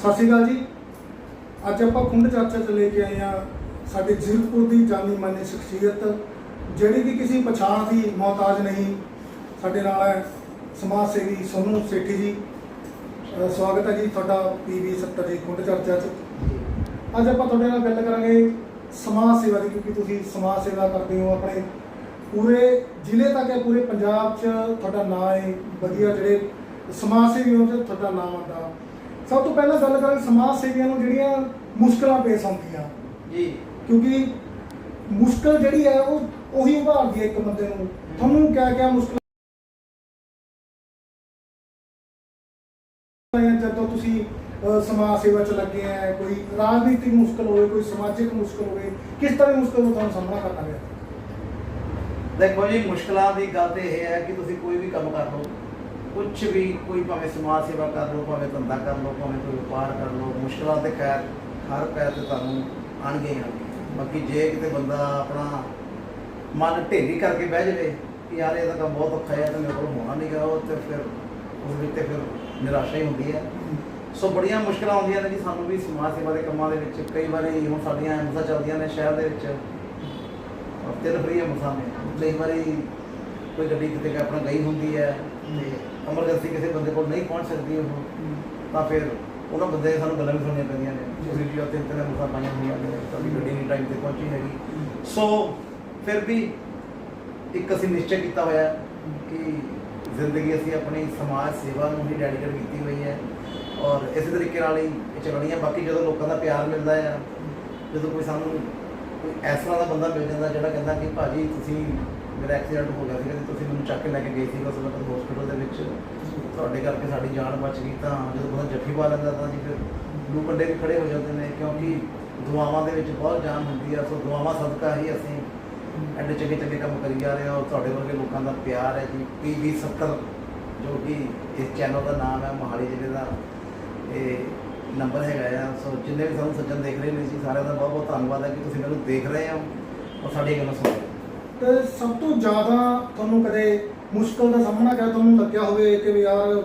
ਸਤਿ ਸ਼੍ਰੀ ਅਕਾਲ ਜੀ। ਅੱਜ ਆਪਾਂ ਖੁੰਡ ਚਰਚਾ ਚ ਲੈ ਕੇ ਆਏ ਆ ਸਾਡੇ ਜ਼ੀਰਕਪੁਰ ਦੀ ਜਾਨੀ ਮਾਨੀ ਸ਼ਖਸੀਅਤ, ਜਿਹੜੀ ਕਿ ਕਿਸੇ ਪਛਾਣ ਦੀ ਮੁਹਤਾਜ ਨਹੀਂ। ਸਾਡੇ ਨਾਲ ਹੈ ਸਮਾਜ ਸੇਵੀ ਸੋਨੂ ਸੇਠੀ ਜੀ। ਸਵਾਗਤ ਹੈ ਜੀ ਤੁਹਾਡਾ ਪੀਵੀ 70 ਦੀ ਖੁੰਡ ਚਰਚਾ ਚ। ਅੱਜ ਆਪਾਂ ਤੁਹਾਡੇ ਨਾਲ ਗੱਲ ਕਰਾਂਗੇ ਸਮਾਜ ਸੇਵਾ ਦੀ, ਕਿਉਂਕਿ ਤੁਸੀਂ ਸਮਾਜ ਸੇਵਾ ਕਰਦੇ ਹੋ ਆਪਣੇ ਪੂਰੇ ਜ਼ਿਲ੍ਹੇ ਤੱਕ ਹੈ ਪੂਰੇ ਪੰਜਾਬ 'ਚ ਤੁਹਾਡਾ ਨਾਂ ਹੈ। ਵਧੀਆ ਜਿਹੜੇ ਸਮਾਜ ਸੇਵੀ ਹੋ ਤੇ ਤੁਹਾਡਾ ਨਾਮ ਆਉਂਦਾ ਸਭ ਤੋਂ ਪਹਿਲਾਂ ਗੱਲ ਕਰਾਂਗੇ ਸਮਾਜ ਸੇਵੀਆਂ ਨੂੰ ਜਿਹੜੀਆਂ ਮੁਸ਼ਕਲਾਂ ਪੇਸ਼ ਆਉਂਦੀਆਂ। ਜੀ। ਕਿਉਂਕਿ ਮੁਸ਼ਕਲ ਜਿਹੜੀ ਹੈ ਉਹ ਉਹੀ ਉਭਾਰਦੀ ਹੈ ਇੱਕ ਬੰਦੇ ਨੂੰ। ਤੁਹਾਨੂੰ ਕਿਆ ਕਿਆ ਮੁਸ਼ਕਲਾਂ ਜਦੋਂ ਤੁਸੀਂ ਸਮਾਜ ਸੇਵਾ 'ਚ ਲੱਗੇ ਆ ਕੋਈ ਰਾਜਨੀਤਿਕ ਮੁਸ਼ਕਲ ਹੋਵੇ ਕੋਈ ਸਮਾਜਿਕ ਮੁਸ਼ਕਲ ਹੋਵੇ ਕਿਸ ਤਰ੍ਹਾਂ ਦੀ ਮੁਸ਼ਕਲ ਨੂੰ ਤੁਹਾਨੂੰ ਸਾਹਮਣਾ ਕਰਨਾ ਪਿਆ? ਦੇਖੋ ਜੀ ਮੁਸ਼ਕਲਾਂ ਦੀ ਗੱਲ ਤੇ ਇਹ ਹੈ ਕਿ ਤੁਸੀਂ ਕੋਈ ਵੀ ਕੰਮ ਕਰ ਲਓ। ਕੁਝ ਵੀ ਕੋਈ ਭਾਵੇਂ ਸਮਾਜ ਸੇਵਾ ਕਰ ਲਓ, ਭਾਵੇਂ ਧੰਦਾ ਕਰ ਲਓ, ਭਾਵੇਂ ਕੋਈ ਵਪਾਰ ਕਰ ਲਓ, ਮੁਸ਼ਕਲਾਂ ਤੇ ਖੈਰ, ਹਰ ਪੈਰ ਤੇ ਤੁਹਾਨੂੰ ਆਣਗੇ ਹੀ ਆਣਗੇ ਬਾਕੀ ਜੇ ਕਿਤੇ ਬੰਦਾ ਆਪਣਾ ਮਨ ਢੇਰੀ ਕਰਕੇ ਬਹਿ ਜਾਵੇ ਕਿ ਯਾਰ ਇਹ ਤਾਂ ਕੰਮ ਬਹੁਤ ਔਖਾ ਹੈ ਤੇ ਮੇਰੇ ਕੋਲ ਹੋਣਾ ਨਹੀਂਗਾ ਉਹ ਤੇ ਫਿਰ ਉਸ ਵਿੱਚ ਤੇ ਫਿਰ ਨਿਰਾਸ਼ਾ ਹੀ ਹੁੰਦੀ ਹੈ। ਸੋ ਬੜੀਆਂ ਮੁਸ਼ਕਲਾਂ ਆਉਂਦੀਆਂ ਨੇ ਜੀ ਸਾਨੂੰ ਵੀ ਸਮਾਜ ਸੇਵਾ ਦੇ ਕੰਮਾਂ ਦੇ ਵਿੱਚ। ਕਈ ਵਾਰੀ ਹੁਣ ਸਾਡੀਆਂ ਐਮਸਾ ਚੱਲਦੀਆਂ ਨੇ ਸ਼ਹਿਰ ਦੇ ਵਿੱਚ। ਤਿੰਨ ਫਰੀ ਐਮਸਾ ਨੇ। ਕਈ ਵਾਰੀ ਕੋਈ ਗੱਡੀ ਕਿਤੇ ਆਪਣਾ ਗਈ ਹੁੰਦੀ ਹੈ ਤੇ ਐਮਰਜੈਂਸੀ ਕਿਸੇ ਬੰਦੇ ਕੋਲ ਨਹੀਂ ਪਹੁੰਚ ਸਕਦੀ ਉਹ ਤਾਂ ਫਿਰ ਉਹਨਾਂ ਬੰਦੇ ਸਾਨੂੰ ਗੱਲਾਂ ਵੀ ਸੁਣਨੀਆਂ ਪੈਂਦੀਆਂ ਨੇ। ਤੁਸੀਂ ਜੀ ਤਿੰਨ ਤਿੰਨ ਐਮਸਾ ਪਾਈਆਂ ਹੋਈਆਂ ਨੇ ਤੁਹਾਡੀ ਗੱਡੀ ਨਹੀਂ ਟਾਈਮ ਤੇ ਪਹੁੰਚੀ ਹੈਗੀ। ਸੋ ਫਿਰ ਵੀ ਇੱਕ ਅਸੀਂ ਨਿਸ਼ਚੈ ਕੀਤਾ ਹੋਇਆ ਹੈ ਕਿ ਜ਼ਿੰਦਗੀ ਅਸੀਂ ਆਪਣੀ ਸਮਾਜ ਸੇਵਾ ਨੂੰ ਹੀ ਡੈਡੀਕੇਟ ਕੀਤੀ ਹੋਈ ਹੈ ਔਰ ਇਸੇ ਤਰੀਕੇ ਨਾਲ ਹੀ ਇਹ ਚੱਲਣੀ ਹੈ ਬਾਕੀ ਜਦੋਂ ਲੋਕਾਂ ਦਾ ਪਿਆਰ ਮਿਲਦਾ ਹੈ ਜਦੋਂ ਕੋਈ ਸਾਨੂੰ ਕੋਈ ਤਰ੍ਹਾਂ ਦਾ ਬੰਦਾ ਮਿਲ ਜਾਂਦਾ ਜਿਹੜਾ ਕਹਿੰਦਾ ਕਿ ਭਾਜੀ ਤੁਸੀਂ ਮੇਰਾ ਐਕਸੀਡੈਂਟ ਹੋ ਗਿਆ ਤੇ ਤੁਸੀਂ ਮੈਨੂੰ ਚੱਕ ਕੇ ਲੈ ਕੇ ਗਏ ਸੀ ਉਸ ਵਕਤ ਹਸਪੀਟਲ ਦੇ ਵਿੱਚ ਤੁਹਾਡੇ ਕਰਕੇ ਸਾਡੀ ਜਾਨ ਬਚ ਗਈ ਤਾਂ ਜਦੋਂ ਬੰਦਾ ਜੱਫੀ ਪਾ ਲੈਂਦਾ ਤਾਂ ਜੀ ਫਿਰ ਲੂ ਕੰਡੇ ਵੀ ਖੜੇ ਹੋ ਜਾਂਦੇ ਨੇ, ਕਿਉਂਕਿ ਦੁਆਵਾਂ ਦੇ ਵਿੱਚ ਬਹੁਤ ਜਾਨ ਹੁੰਦੀ ਆ, ਸੋ ਦੁਆਵਾਂ ਸਦਕਾ ਹੀ ਅਸੀਂ ਐਡੇ ਚੰਗੇ ਚੰਗੇ ਕੰਮ ਕਰੀ ਜਾ ਰਹੇ ਹਾਂ ਔਰ ਤੁਹਾਡੇ ਵਰਗੇ ਲੋਕਾਂ ਦਾ ਪਿਆਰ ਹੈ ਜੀ ਪੀਬੀ 70 ਜੋ ਕਿ ਇਸ ਚੈਨਲ ਦਾ ਨਾਮ ਹੈ, ਮੋਹਾਲੀ ਜ਼ਿਲ੍ਹੇ ਦਾ ਇਹ ਨੰਬਰ ਹੈਗਾ ਆ, ਸੋ ਜਿੰਨੇ ਵੀ ਸਾਨੂੰ ਸੱਜਣ ਦੇਖ ਰਹੇ ਨੇ ਜੀ, ਸਾਰਿਆਂ ਦਾ ਬਹੁਤ ਬਹੁਤ ਧੰਨਵਾਦ ਹੈ ਕਿ ਤੁਸੀਂ ਮੈਨੂੰ ਦੇਖ ਰਹੇ ਹੋ ਔਰ ਸਾਡੀ ਗੱਲਾਂ ਸੁਣ ਰਹੇ ਤੇ ਸਭ ਤੋਂ ਜ਼ਿਆਦਾ ਤੁਹਾਨੂੰ ਕਦੇ ਮੁਸ਼ਕਲ ਦਾ ਸਾਹਮਣਾ ਕਰ ਤੁਹਾਨੂੰ ਲੱਗਿਆ ਹੋਵੇ ਕਿ ਵੀ ਯਾਰ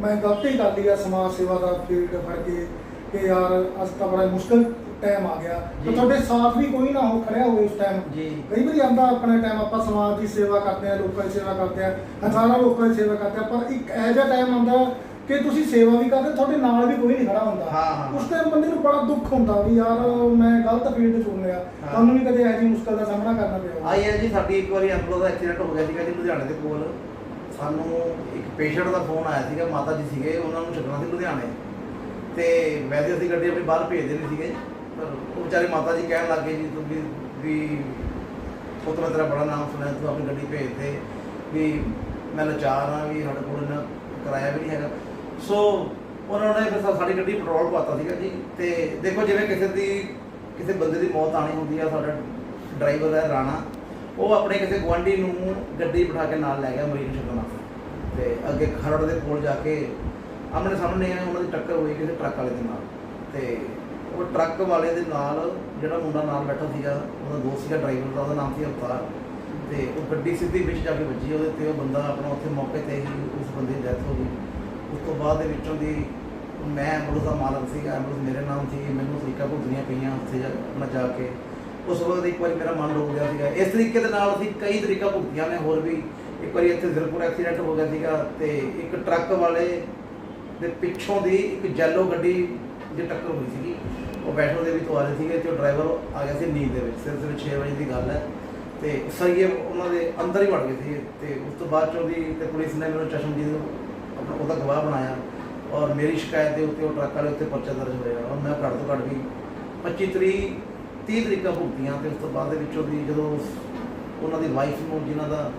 ਮੈਂ ਗਲਤੀ ਕਰ ਲਈ ਆ ਸਮਾਜ ਸੇਵਾ ਦਾ ਫੀਲਡ ਫੜ ਕੇ ਕਿ ਯਾਰ ਅੱਜ ਤਾਂ ਬੜਾ ਮੁਸ਼ਕਲ ਟਾਈਮ ਆ ਗਿਆ। ਤੇ। ਤੁਹਾਡੇ ਸਾਥ ਵੀ ਕੋਈ ਨਾ ਹੋ ਖੜਿਆ ਹੋਵੇ ਉਸ ਟਾਈਮ ਜੀ। ਕਈ ਵਾਰੀ ਆਂਦਾ ਆਪਣੇ ਟਾਈਮ ਆਪਾਂ ਸਮਾਜ ਦੀ ਸੇਵਾ ਕਰਦੇ ਆ ਲੋਕਾਂ ਦੀ ਸੇਵਾ ਕਰਦੇ ਆ ਹਜ਼ਾਰਾਂ ਲੋਕਾਂ ਦੀ ਸੇਵਾ ਕਰਦੇ ਆ ਪਰ ਇੱਕ ਇਹੋ ਜਿਹਾ ਟਾਈਮ ਆਉਂਦਾ ਕਿ ਤੁਸੀਂ ਸੇਵਾ ਵੀ ਕਰਦੇ ਤੁਹਾਡੇ ਨਾਲ ਵੀ ਕੋਈ ਨਹੀਂ ਖੜਾ ਹੁੰਦਾ। ਹਾਂ, ਹਾਂ। ਉਸ ਟਾਈਮ ਬੰਦੇ ਨੂੰ ਬੜਾ ਦੁੱਖ ਹੁੰਦਾ ਵੀ ਯਾਰ ਮੈਂ ਗਲਤ ਫੀਲਡ ਚੁਣ ਲਿਆ ਹਾਂ। ਤੁਹਾਨੂੰ ਵੀ ਕਦੇ ਇਹੋ ਜਿਹੀ ਮੁਸ਼ਕਲ ਦਾ ਸਾਹਮਣਾ ਕਰਨਾ ਪਿਆ ਹੋਵੇ? ਆਈ ਹੈ ਜੀ ਸਾਡੀ ਇੱਕ ਵਾਰੀ ਐਂਬੂਲੈਂਸ ਦਾ ਐਕਸੀਡੈਂਟ ਹੋ ਗਿਆ ਸੀਗਾ ਜੀ ਲੁਧਿਆਣੇ ਦੇ ਕੋਲ। ਸਾਨੂੰ ਇੱਕ ਪੇਸ਼ੈਂਟ ਦਾ ਫੋਨ ਆਇਆ ਸੀਗਾ ਮਾਤਾ ਜੀ ਸੀਗੇ ਉਹਨਾਂ ਨੂੰ ਛੱਡਣਾ ਸੀ ਲੁਧਿਆਣੇ। ਤੇ ਵੈਸੇ ਅਸੀਂ ਗੱਡੀ ਆਪਣੀ ਬਾਹਰ ਭੇਜਦੇ ਨਹੀਂ ਸੀਗੇ। ਪਰ ਉਹ ਵਿਚਾਰੇ ਮਾਤਾ ਜੀ ਕਹਿਣ ਲੱਗੇ ਜੀ ਤੂੰ ਵੀ ਵੀ ਪੁੱਤ ਮੈਂ ਤੇਰਾ ਬੜਾ ਨਾਮ ਸੁਣਿਆ ਤੂੰ ਆਪਣੀ ਗੱਡੀ ਭੇਜ ਦੇ। ਵੀ ਮੈਂ ਲਾਚਾਰ ਆ ਵੀ ਸਾਡੇ ਕੋਲ ਇੰਨਾ ਕਿਰਾਇਆ ਵੀ ਨਹੀਂ ਹੈਗਾ। ਸੋ ਉਹਨਾਂ ਨੇ ਫਿਰ ਸਾਡੀ ਗੱਡੀ ਪੈਟਰੋਲ ਪਾਤਾ ਸੀਗਾ ਜੀ ਤੇ ਦੇਖੋ ਜਿਵੇਂ ਕਿਸੇ ਦੀ ਕਿਸੇ ਬੰਦੇ ਦੀ ਮੌਤ ਆਣੀ ਹੁੰਦੀ ਆ, ਸਾਡਾ ਡਰਾਈਵਰ ਹੈ ਰਾਣਾ, ਉਹ ਆਪਣੇ ਕਿਸੇ ਗੁਆਂਢੀ ਨੂੰ ਗੱਡੀ ਬਿਠਾ ਕੇ ਨਾਲ ਲੈ ਗਿਆ ਮਰੀਜ਼ ਨੂੰ ਛੱਡਣ ਵਾਸਤੇ। ਤੇ ਅੱਗੇ ਖਰੜ ਦੇ ਕੋਲ ਜਾ ਕੇ ਆਮਣੇ ਸਾਹਮਣੇ ਉਹਨਾਂ ਦੀ ਟੱਕਰ ਹੋਈ ਕਿਸੇ ਟਰੱਕ ਵਾਲੇ ਦੇ ਨਾਲ। ਤੇ ਉਹ ਟਰੱਕ ਵਾਲੇ ਦੇ ਨਾਲ ਜਿਹੜਾ ਮੁੰਡਾ ਨਾਲ ਬੈਠਾ ਸੀਗਾ, ਉਹਦਾ ਦੋਸਤ ਸੀਗਾ ਡਰਾਈਵਰ ਦਾ, ਉਹਦਾ ਨਾਮ ਸੀ ਅਵਤਾਰ। ਤੇ ਉਹ ਗੱਡੀ ਸਿੱਧੀ ਵਿੱਚ ਜਾ ਕੇ ਵੱਜੀ, ਉਹਦੇ ਤੇ ਉਹ ਬੰਦਾ ਆਪਣਾ ਉੱਥੇ ਮੌਕੇ ਤੇ ਹੀ ਉਸ ਬੰਦੇ ਦੀ ਡੈਥ ਹੋ ਗਈ। ਉਸ ਤੋਂ ਬਾਅਦ ਦੇ ਵਿੱਚੋਂ ਦੀ ਮੈਂ ਐਂਬੂਲੈਂਸ ਦਾ ਮਾਲਕ ਸੀਗਾ, ਐਂਬੂਲੈਂਸ ਮੇਰੇ ਨਾਮ ਸੀ, ਮੈਨੂੰ ਤਰੀਕਾ ਭੁਗਤਣੀਆਂ ਪਈਆਂ ਉੱਥੇ ਜਾ ਆਪਣਾ ਜਾ ਕੇ। ਉਸ ਵਕਤ ਇੱਕ ਵਾਰੀ ਮੇਰਾ ਮਨ ਰੁਕ ਗਿਆ ਸੀਗਾ। ਇਸ ਤਰੀਕੇ ਦੇ ਨਾਲ ਅਸੀਂ ਕਈ ਤਰੀਕਾ ਭੁਗਤੀਆਂ ਨੇ, ਹੋਰ ਵੀ ਇੱਕ ਵਾਰੀ ਇੱਥੇ ਜ਼ਰਪੁਰ ਐਕਸੀਡੈਂਟ ਹੋ ਗਿਆ ਸੀਗਾ ਤੇ ਇੱਕ ਟਰੱਕ ਵਾਲੇ ਦੇ ਪਿੱਛੋਂ ਦੀ ਇੱਕ ਜੈਲੋ ਗੱਡੀ ਦੀ ਟੱਕਰ ਹੋਈ ਸੀਗੀ। ਉਹ ਬੈਠੋ ਦੇ ਤੋਂ ਆ ਰਹੇ ਸੀਗੇ ਤੇ ਉਹ ਡਰਾਈਵਰ ਆ ਗਿਆ ਸੀ ਨੀਂਦ ਦੇ ਵਿੱਚ। ਸਿਰ ਸਿਰ 6 ਵਜੇ ਦੀ ਗੱਲ ਹੈ। ਤੇ ਸਰੀਏ ਉਹਨਾਂ ਦੇ ਅੰਦਰ ਹੀ ਵੜ ਗਏ ਸੀ ਤੇ ਉਸ ਤੋਂ ਬਾਅਦ ਚੋਂ ਦੀ ਤੇ ਪੁਲਿਸ ਨੇ ਮੈਨੂੰ ਚਸ਼ਮਦੀਦ ਨੂੰ ਆਪਣਾ ਉਹਦਾ ਗਵਾਹ ਬਣਾਇਆ ਔਰ ਮੇਰੀ ਸ਼ਿਕਾਇਤ ਦੇ ਉੱਤੇ ਉਹ ਟਰੱਕ ਵਾਲੇ ਉੱਤੇ ਪਰਚਾ ਦਰਜ ਹੋਇਆ ਔਰ ਮੈਂ ਘੱਟ ਤੋਂ ਘੱਟ ਵੀ 25 ਤਰੀਕ 30 ਤਰੀਕਾਂ ਭੁਗਤੀਆਂ ਤੇ ਉਸ ਤੋਂ ਬਾਅਦ ਦੇ ਵਿੱਚੋਂ ਦੀ ਜਦੋਂ ਉਸ- ਉਹਨਾਂ ਦੀ ਵਾਈਫ ਨੂੰ ਜਿਨ੍ਹਾਂ ਦਾ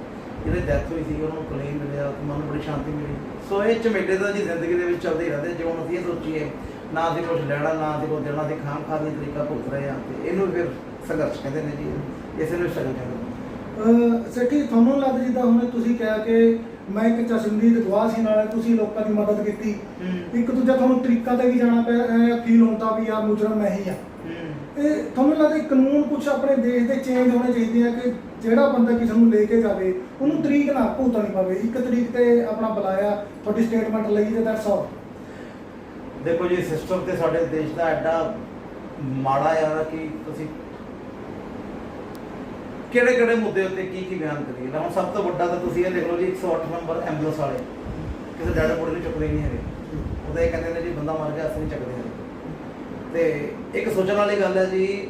ਜਿਹੜੇ ਡੈਥ ਹੋਈ ਸੀ, ਉਹਨਾਂ ਨੂੰ ਕਲੇਮ ਮਿਲਿਆ ਮਨ ਨੂੰ ਬੜੀ ਸ਼ਾਂਤੀ ਮਿਲੀ। ਸੋ ਇਹ ਝਮੇਲੇ ਦਾ ਜੀ ਜ਼ਿੰਦਗੀ ਦੇ ਵਿੱਚ ਚੱਲਦੇ ਰਹਿੰਦੇ ਜੇ ਹੁਣ ਅਸੀਂ ਇਹ ਸੋਚੀਏ, ਨਾ ਅਸੀਂ ਕੁਝ ਲੈਣਾ, ਨਾ ਅਸੀਂ ਕੁਝ ਦੇਣਾ ਤੇ ਖਾਣ ਖਾਣ ਦੀ ਤਰੀਕਾ ਭੁਗਤ ਰਹੇ ਆ ਤੇ ਇਹਨੂੰ ਫਿਰ ਸੰਘਰਸ਼ ਕਹਿੰਦੇ ਨੇ ਜੀ, ਇਸੇ ਨੂੰ ਸਟਰਗਲ ਕਹਿੰਦੇ ਨੇ। ਅਹ ਤੁਹਾਨੂੰ ਲੱਗਦਾ ਜਿੱਦਾਂ ਹੁਣ ਤੁਸੀਂ ਕਿਹਾ ਕਿ ਮੈਂ ਇੱਕ ਚਸ਼ਮਦੀਦ ਗਵਾਹ ਸੀ ਨਾਲ ਤੁਸੀਂ ਲੋਕਾਂ ਦੀ ਮਦਦ ਕੀਤੀ। ਇੱਕ ਦੂਜਾ ਤੁਹਾਨੂੰ ਤਰੀਕਾ ਤੇ ਵੀ ਜਾਣਾ ਪਿਆ ਫੀਲ ਹੁੰਦਾ ਵੀ ਯਾਰ ਮੁਜਰਮ ਮੈਂ ਹੀ ਆ। ਇਹ ਤੁਹਾਨੂੰ ਲੱਗਦਾ ਕਾਨੂੰਨ ਕੁਝ ਆਪਣੇ ਦੇਸ਼ ਦੇ ਚੇਂਜ ਹੋਣੇ ਚਾਹੀਦੇ ਆ ਕਿ ਜਿਹੜਾ ਬੰਦਾ ਕਿਸੇ ਨੂੰ ਲੈ ਕੇ ਜਾਵੇ ਉਹਨੂੰ ਤਰੀਕ ਨਾ ਭੁਗਤਣੀ ਪਵੇ। ਇੱਕ ਤਰੀਕ ਤੇ ਆਪਣਾ ਬੁਲਾਇਆ ਤੁਹਾਡੀ ਸਟੇਟਮੈਂਟ ਲਈ ਤੇ ਦੈਟਸ ਆਲ ਦੇਖੋ ਜੀ ਸਿਸਟਮ ਤੇ ਸਾਡੇ ਦੇਸ਼ ਦਾ ਐਡਾ ਮਾੜਾ ਆ ਕਿ ਤੁਸੀਂ ਕਿਹੜੇ ਕਿਹੜੇ ਮੁੱਦੇ ਉੱਤੇ ਕੀ ਕੀ ਬਿਆਨ ਕਰੀਏ? ਨਾ ਹੁਣ ਸਭ ਤੋਂ ਵੱਡਾ ਤਾਂ ਤੁਸੀਂ ਇਹ ਦੇਖ ਲਓ ਜੀ 108 ਨੰਬਰ ਐਂਬੂਲੈਂਸ ਵਾਲੇ। ਕਿਸੇ ਡੈਡ ਬੋਡੀ ਨੂੰ ਚੁੱਕਦੇ ਨਹੀਂ ਹੈਗੇ। ਉਹਦੇ ਇਹ ਕਹਿੰਦੇ ਨੇ ਜੀ, ਬੰਦਾ ਮਰ ਗਿਆ, ਅਸੀਂ ਨਹੀਂ ਚੱਕਦੇ ਹੈਗੇ। ਤੇ ਇੱਕ ਸੋਚਣ ਵਾਲੀ ਗੱਲ ਹੈ ਜੀ,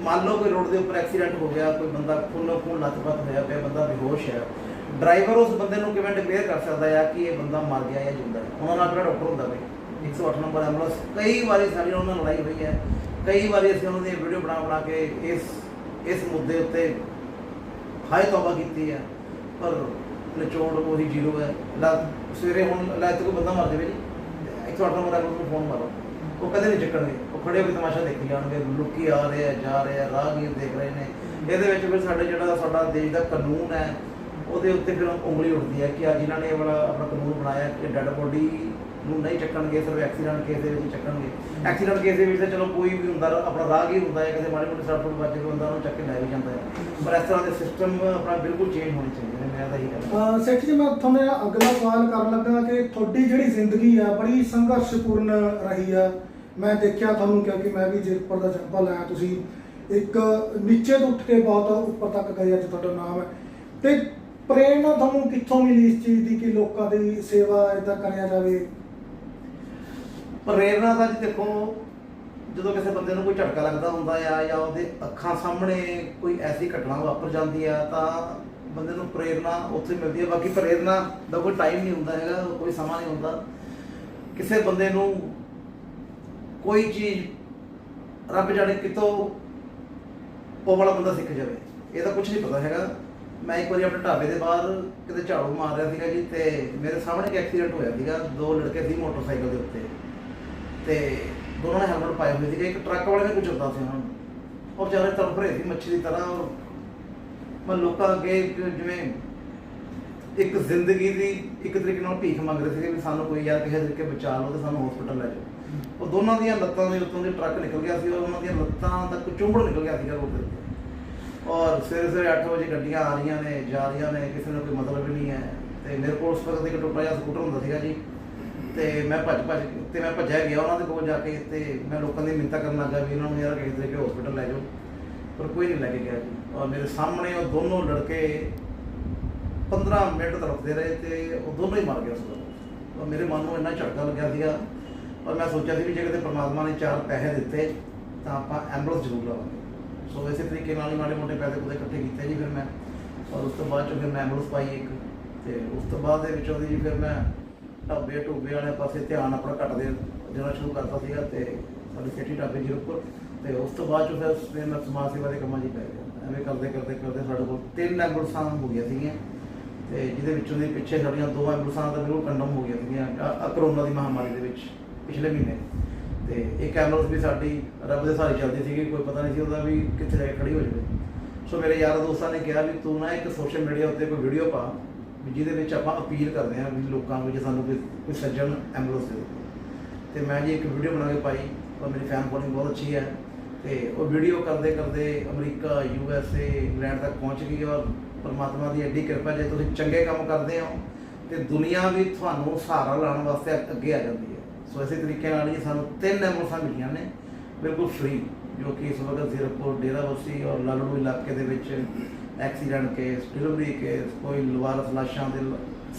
ਮੰਨ ਲਓ ਕੋਈ ਰੋਡ ਦੇ ਉੱਪਰ ਐਕਸੀਡੈਂਟ ਹੋ ਗਿਆ, ਕੋਈ ਬੰਦਾ ਖੂਨੋ ਖੂਨ ਲੱਥਪੱਥ ਹੋਇਆ ਪਿਆ, ਬੰਦਾ ਬੇਹੋਸ਼ ਹੈ। ਡਰਾਈਵਰ ਉਸ ਬੰਦੇ ਨੂੰ ਕਿਵੇਂ ਡਿਕਲੇਅਰ ਕਰ ਸਕਦਾ ਹੈ ਕਿ ਇਹ ਬੰਦਾ ਮਰ ਗਿਆ ਜਾਂ ਜਿੰਦਾ ਹੈ? ਉਹਨਾਂ ਨਾਲ ਕਿਹੜਾ ਡਾਕਟਰ ਹੁੰਦਾ ਬਈ 108 ਨੰਬਰ ਐਂਬੂਲੈਂਸ ਕਈ ਵਾਰੀ ਸਾਡੀ ਉਹਨਾਂ ਨਾਲ ਲੜਾਈ ਹੋਈ ਹੈ। ਕਈ ਵਾਰੀ ਅਸੀਂ ਉਹਨਾਂ ਦੀ ਵੀਡੀਓ ਬਣਾ ਬਣਾ ਕੇ ਇਸ ਇਸ ਮੁੱਦੇ ਉੱਤੇ ਹਾਏ ਤੌਬਾ ਕੀਤੀ ਹੈ ਪਰ ਨਿਚੋੜ ਉਹੀ ਜ਼ੀਰੋ ਹੈ। ਲਾ ਸਵੇਰੇ ਹੁਣ ਲੈ ਤੇ ਕੋਈ ਬੰਦਾ ਮਰ ਜਾਵੇ ਜੀ 108 ਨੰਬਰ ਐਂਬੂਲੈਂਸ ਨੂੰ ਫੋਨ ਮਾਰੋ। ਉਹ ਕਦੇ ਨਹੀਂ ਚੱਕਣਗੇ। ਉਹ ਖੜੇ ਹੋ ਕੇ ਤਮਾਸ਼ਾ ਦੇਖੀ ਜਾਣਗੇ, ਲੁੱਕੀ ਆ ਰਹੇ ਆ, ਜਾ ਰਹੇ ਆ, ਰਾਹਗੀਰ ਦੇਖ ਰਹੇ ਨੇ। ਇਹਦੇ ਵਿੱਚ ਫਿਰ ਸਾਡੇ ਜਿਹੜਾ ਸਾਡਾ ਦੇਸ਼ ਦਾ ਕਾਨੂੰਨ ਹੈ, ਉਹਦੇ ਉੱਤੇ ਫਿਰ ਉਂਗਲੀ ਉੱਠਦੀ ਹੈ ਕਿ ਅੱਜ ਇਹਨਾਂ ਨੇ ਇਹ ਵਾਲਾ ਆਪਣਾ ਕਾਨੂੰਨ ਬਣਾਇਆ ਕਿ ਡੈੱਡ ਬੋਡੀ ਨੂੰ ਨਹੀਂ ਚੱਕਣਗੇ, ਸਿਰਫ ਐਕਸੀਡੈਂਟ ਕੇਸ ਦੇ ਵਿੱਚ ਚੱਕਣਗੇ। ਐਕਸੀਡੈਂਟ ਕੇਸ ਦੇ ਵਿੱਚ ਤਾਂ ਚਲੋ ਕੋਈ ਵੀ ਹੁੰਦਾ, ਆਪਣਾ ਰਾਹ ਹੀ ਹੁੰਦਾ ਹੈ, ਕਿਸੇ ਮਾੜੇ ਮੋਟੇ ਸੜਕ ਤੋਂ ਵੱਜ ਕੇ ਹੁੰਦਾ ਉਹਨੂੰ ਚੱਕ ਕੇ ਲੈ ਵੀ ਜਾਂਦਾ ਹੈ। ਪਰ ਇਸ ਤਰ੍ਹਾਂ ਦੇ ਸਿਸਟਮ ਆਪਣਾ ਬਿਲਕੁਲ ਚੇਂਜ ਹੋਣੇ ਚਾਹੀਦੇ ਨੇ, ਮੈਂ ਤਾਂ ਇਹੀ ਕਹਿੰਦਾ। ਸੇਠ ਜੀ, ਮੈਂ ਤੁਹਾਨੂੰ ਅਗਲਾ ਸਵਾਲ ਕਰਨ ਲੱਗਾ ਕਿ ਤੁਹਾਡੀ ਜਿਹੜੀ ਜ਼ਿੰਦਗੀ ਆ, ਬੜੀ ਸੰਘਰਸ਼ਪੂਰਨ ਰਹੀ ਆ। ਮੈਂ ਦੇਖਿਆ ਤੁਹਾਨੂੰ ਕਿਉਂਕਿ ਮੈਂ ਵੀ ਜੀਰਕਪੁਰ ਦਾ ਜੰਪਲ ਆਇਆ ਤੁਸੀਂ ਇੱਕ ਨੀਚੇ ਤੋਂ ਉੱਠ ਕੇ ਬਹੁਤ ਉੱਪਰ ਤੱਕ ਗਏ ਅੱਜ ਤੁਹਾਡਾ ਨਾਮ ਹੈ। ਤੇ ਪ੍ਰੇਰਣਾ ਤੁਹਾਨੂੰ ਕਿੱਥੋਂ ਮਿਲੀ ਇਸ ਚੀਜ਼ ਦੀ ਕਿ ਲੋਕਾਂ ਦੀ ਸੇਵਾ ਇਦਾਂ ਕਰਿਆ ਜਾਵੇ? ਪ੍ਰੇਰਨਾ ਦਾ ਜੀ ਦੇਖੋ, ਜਦੋਂ ਕਿਸੇ ਬੰਦੇ ਨੂੰ ਕੋਈ ਝਟਕਾ ਲੱਗਦਾ ਹੁੰਦਾ ਆ ਜਾਂ ਉਹਦੇ ਅੱਖਾਂ ਸਾਹਮਣੇ ਕੋਈ ਐਸੀ ਘਟਨਾ ਵਾਪਰ ਜਾਂਦੀ ਆ, ਤਾਂ ਬੰਦੇ ਨੂੰ ਪ੍ਰੇਰਨਾ ਉੱਥੇ ਮਿਲਦੀ ਹੈ ਬਾਕੀ ਪ੍ਰੇਰਨਾ ਦਾ ਕੋਈ ਟਾਈਮ ਨਹੀਂ ਹੁੰਦਾ ਹੈਗਾ, ਕੋਈ ਸਮਾਂ ਨਹੀਂ ਹੁੰਦਾ। ਕਿਸੇ ਬੰਦੇ ਨੂੰ ਕੋਈ ਚੀਜ਼ ਰੱਬ ਜਾਣੇ ਕਿਤੋਂ ਉਹ ਵਾਲਾ ਬੰਦਾ ਸਿੱਖ ਜਾਵੇ, ਇਹ ਤਾਂ ਕੁਝ ਨਹੀਂ ਪਤਾ ਹੈਗਾ। ਮੈਂ ਇੱਕ ਵਾਰੀ ਆਪਣੇ ਢਾਬੇ ਦੇ ਬਾਹਰ ਕਿਤੇ ਝਾੜੂ ਮਾਰ ਰਿਹਾ ਸੀਗਾ ਜੀ, ਤੇ ਮੇਰੇ ਸਾਹਮਣੇ ਇੱਕ ਐਕਸੀਡੈਂਟ ਹੋਇਆ ਸੀਗਾ। ਦੋ ਲੜਕੇ ਸੀ ਮੋਟਰਸਾਈਕਲ ਦੇ ਉੱਤੇ। ਤੇ ਦੋਨਾਂ ਨੇ ਹੈਲਮਟ ਪਾਏ ਹੋਏ ਸੀਗੇ। ਇੱਕ ਟਰੱਕ ਵਾਲੇ ਨੇ ਕੁਚਲਦਾ ਸੀ ਉਹਨਾਂ ਨੂੰ। ਉਹ ਵਿਚਾਰੇ ਤੜਫ ਰਹੇ ਸੀ ਮੱਛੀ ਦੀ ਤਰ੍ਹਾਂ ਔਰ ਮੈਂ ਲੋਕਾਂ ਅੱਗੇ ਇੱਕ ਜਿਵੇਂ ਇੱਕ ਜ਼ਿੰਦਗੀ ਦੀ ਇੱਕ ਤਰੀਕੇ ਨਾਲ ਭੀਖ ਮੰਗ ਰਹੇ ਸੀਗੇ ਵੀ ਸਾਨੂੰ ਕੋਈ ਯਾਰ ਕਿਸੇ ਤਰੀਕੇ ਬਚਾ ਲਓ ਤੇ ਸਾਨੂੰ ਹਸਪੀਟਲ ਲੈ ਜਾਓ। ਉਹ ਦੋਨਾਂ ਦੀਆਂ ਲੱਤਾਂ ਦੇ ਉੱਤੋਂ ਦੀ ਟਰੱਕ ਨਿਕਲ ਗਿਆ ਸੀ ਔਰ ਉਹਨਾਂ ਦੀਆਂ ਲੱਤਾਂ ਤੱਕ ਚੁੰਬੜ ਨਿਕਲ ਗਿਆ ਸੀਗਾ ਰੋਡ ਦੇ ਉੱਤੇ। ਔਰ ਸਵੇਰੇ ਸਵੇਰੇ 8 ਵਜੇ ਗੱਡੀਆਂ ਆ ਰਹੀਆਂ ਨੇ, ਜਾ ਰਹੀਆਂ ਨੇ, ਕਿਸੇ ਨੂੰ ਕੋਈ ਮਤਲਬ ਹੀ ਨਹੀਂ ਹੈ। ਤੇ ਮੇਰੇ ਕੋਲ ਉਸ ਵਕਤ ਇੱਕ ਟੁੱਟਾ ਜਿਹਾ ਸਕੂਟਰ ਹੁੰਦਾ ਸੀਗਾ ਜੀ। ਤੇ ਮੈਂ ਭੱਜ ਭੱਜ ਤੇ ਮੈਂ ਭੱਜਿਆ ਗਿਆ ਉਹਨਾਂ ਦੇ ਕੋਲ ਜਾ ਕੇ ਤੇ ਮੈਂ ਲੋਕਾਂ ਦੀ ਮਿੰਤਾ ਕਰਨ ਲੱਗਾ ਵੀ ਇਹਨਾਂ ਨੂੰ ਯਾਰ ਕਿਸੇ ਤਰੀਕੇ ਹਸਪੀਟਲ ਲੈ ਜਾਓ। ਪਰ ਕੋਈ ਨਹੀਂ ਲੈ ਕੇ ਗਿਆ ਜੀ। ਔਰ ਮੇਰੇ ਸਾਹਮਣੇ ਉਹ ਦੋਨੋਂ ਲੜਕੇ 15 ਮਿੰਟ ਤੜਪਦੇ ਰਹੇ ਤੇ ਉਹ ਦੋਨੋਂ ਹੀ ਮਰ ਗਏ ਉਸ ਵਕਤ ਔਰ ਮੇਰੇ ਮਨ ਨੂੰ ਇੰਨਾ ਝਟਕਾ ਲੱਗਿਆ ਸੀਗਾ। ਔਰ ਮੈਂ ਸੋਚਿਆ ਸੀ ਵੀ ਜੇ ਕਿਤੇ ਪਰਮਾਤਮਾ ਨੇ ਚਾਰ ਪੈਸੇ ਦਿੱਤੇ ਤਾਂ ਆਪਾਂ ਐਂਬੂਲੈਂਸ ਜ਼ਰੂਰ ਲਵਾਂਗੇ। ਸੋ ਇਸੇ ਤਰੀਕੇ ਨਾਲ ਹੀ ਮਾੜੇ ਮੋਟੇ ਪੈਸੇ ਪੂਰੇ ਇਕੱਠੇ ਕੀਤੇ ਜੀ ਫਿਰ ਮੈਂ। ਔਰ ਉਸ ਤੋਂ ਬਾਅਦ ਚ ਫਿਰ ਮੈਂ ਐਂਬੂਲੈਂਸ ਪਾਈ ਇੱਕ। ਤੇ ਉਸ ਤੋਂ ਬਾਅਦ ਦੇ ਵਿੱਚੋਂ ਦੀ ਜੀ ਫਿਰ ਮੈਂ ਢਾਬੇ, ਢੂਬੇ ਵਾਲੇ ਪਾਸੇ ਧਿਆਨ ਆਪਣਾ ਘੱਟਦੇ ਦੇਣਾ ਸ਼ੁਰੂ ਕਰਤਾ ਸੀਗਾ ਤੇ ਸਾਡੇ ਖੇਤੀ ਢਾਬੇ ਜੀਰਕਪੁਰ ਤੇ ਉਸ ਤੋਂ ਬਾਅਦ ਚ ਫਿਰ ਮੈਂ ਸਮਾਜ ਸੇਵਾ ਦੇ ਕੰਮਾਂ 'ਚ ਪੈ ਗਿਆ। ਐਵੇਂ ਕਰਦੇ ਕਰਦੇ ਕਰਦੇ ਸਾਡੇ ਕੋਲ ਤਿੰਨ ਐਂਬੂਲੈਂਸਾਂ ਹੋ ਗਈਆਂ ਸੀਗੀਆਂ ਤੇ ਜਿਹਦੇ ਵਿੱਚੋਂ ਦੀ ਪਿੱਛੇ ਸਾਡੀਆਂ ਦੋ ਐਂਬੂਲੈਂਸਾਂ ਤਾਂ ਬਿਲਕੁਲ ਕੰਡਮ ਹੋ ਗਈਆਂ ਸੀਗੀਆਂ ਕਰੋਨਾ ਦੀ ਮਹਾਮਾਰੀ ਦੇ ਵਿੱਚ ਪਿਛਲੇ ਮਹੀਨੇ। ਤੇ ਇੱਕ ਐਂਬੂਲੈਂਸ ਵੀ ਸਾਡੀ ਰੱਬ ਦੇ ਸਹਾਰੇ ਚੱਲਦੀ ਸੀਗੀ, ਕੋਈ ਪਤਾ ਨਹੀਂ ਸੀ ਉਹਦਾ ਵੀ ਕਿੱਥੇ ਜਾ ਕੇ ਖੜੀ ਹੋ ਜਾਵੇ। ਸੋ ਮੇਰੇ ਯਾਰ ਦੋਸਤਾਂ ਨੇ ਕਿਹਾ ਵੀ ਤੂੰ ਨਾ ਇੱਕ ਸੋਸ਼ਲ ਮੀਡੀਆ ਉੱਤੇ ਕੋਈ ਵੀਡੀਓ ਪਾ ਵੀ ਜਿਹਦੇ ਵਿੱਚ ਆਪਾਂ ਅਪੀਲ ਕਰਦੇ ਹਾਂ ਵੀ ਲੋਕਾਂ ਨੂੰ ਜੇ ਸਾਨੂੰ ਕੋਈ ਕੋਈ ਸੱਜਣ ਐਂਬੂਲੈਂਸ ਦੇ ਤੇ ਮੈਂ ਜੀ ਇੱਕ ਵੀਡੀਓ ਬਣਾ ਕੇ ਪਾਈ, ਔਰ ਮੇਰੀ ਫੈਨ ਫੋਲੋਇੰਗ ਬਹੁਤ ਅੱਛੀ ਹੈ। ਤੇ ਉਹ ਵੀਡੀਓ ਕਰਦੇ ਕਰਦੇ America U S A England ਤੱਕ ਪਹੁੰਚ ਗਈ, ਔਰ ਪਰਮਾਤਮਾ ਦੀ ਐਡੀ ਕਿਰਪਾ ਜੇ ਤੁਸੀਂ ਚੰਗੇ ਕੰਮ ਕਰਦੇ ਹੋ, ਤੇ ਦੁਨੀਆ ਵੀ ਤੁਹਾਨੂੰ ਸਹਾਰਾ ਲਾਉਣ ਵਾਸਤੇ ਅੱਗੇ ਆ ਜਾਂਦੀ ਹੈ। ਸੋ ਇਸੇ ਤਰੀਕੇ ਨਾਲ ਹੀ ਸਾਨੂੰ ਤਿੰਨ ਐਂਬੂਲੈਂਸਾਂ ਮਿਲੀਆਂ ਨੇ, ਬਿਲਕੁਲ ਫ੍ਰੀ ਜੋ ਕਿ ਇਸ ਵਕਤ ਜ਼ੀਰਕਪੁਰ ਡੇਰਾਬੱਸੀ ਔਰ ਲਾਲੜੂ ਇਲਾਕੇ ਦੇ ਵਿੱਚ ਐਕਸੀਡੈਂਟ ਕੇਸ ਡਿਲੀਵਰੀ ਕੇਸ ਕੋਈ ਲਵਾਰਸ ਲਾਸ਼ਾਂ ਦੇ